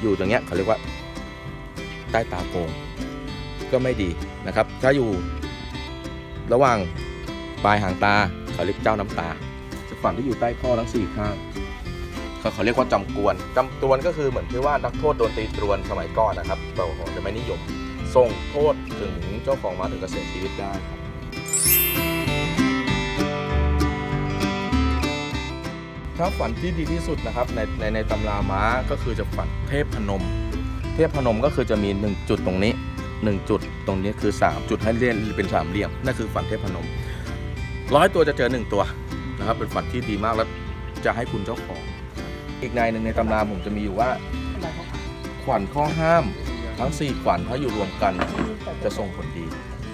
อยู่ตรงเนี้ยเขาเรียกว่าใต้ตาโกงก็ไม่ดีนะครับ ถ้าอยู่ระหว่างปลายหางตาเขาเรียกเจ้าน้ำตาฝันที่อยู่ใต้ข้อทั้งสี่ข้างเขาเขาเรียกว่าจำกวนจำตวนก็คือเหมือนที่ว่านักโทษโดนตีตรวนสมัยก่อนนะครับเราจะไม่นิยมส่งโทษถึงเจ้าของมาถึงกับเสียชีวิตได้ครับ ถ้าฝันที่ดีที่สุดนะครับในในในตำราม้าก็คือจะฝันเทพพนม เทพพนมก็คือจะมี 1 จุดตรงนี้ 1 จุดตรงนี้คือ 3 จุดให้เลี่ยนเป็นสามเหลี่ยมนั่นคือฝันเทพพนมร้อยตัวจะเจอ 1 ตัวนะครับเป็นฝันที่ดีมากแล้วจะให้คุณเจ้าของ อีกในหนึ่งในตำราผมจะมีอยู่ว่า ขวัญข้อห้ามทั้ง 4 ขวัญถ้าอยู่รวมกันจะส่งผลดี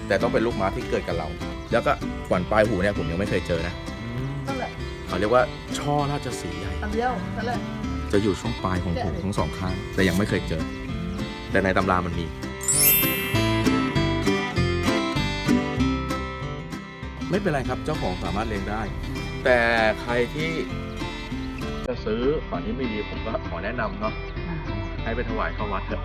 แต่ต้องเป็นลูกม้าที่เกิดกับเรา แล้วก็ขวัญปลายหูเนี่ยผมยังไม่เคยเจอนะ เขาเรียกว่าช่อราชสีห์ใหญ่ อันเดียวนั่นแหละ จะอยู่ช่วงปลายของหูทั้งสองข้าง แต่ยังไม่เคยเจอ แต่ในตำรามันมี ไม่เป็นไรครับเจ้าของสามารถเลี้ยงได้ แต่ใครที่จะซื้อฝันที่ไม่ดีผมก็ขอแนะนำเนาะให้ไปถวายเข้าวัดเถอะ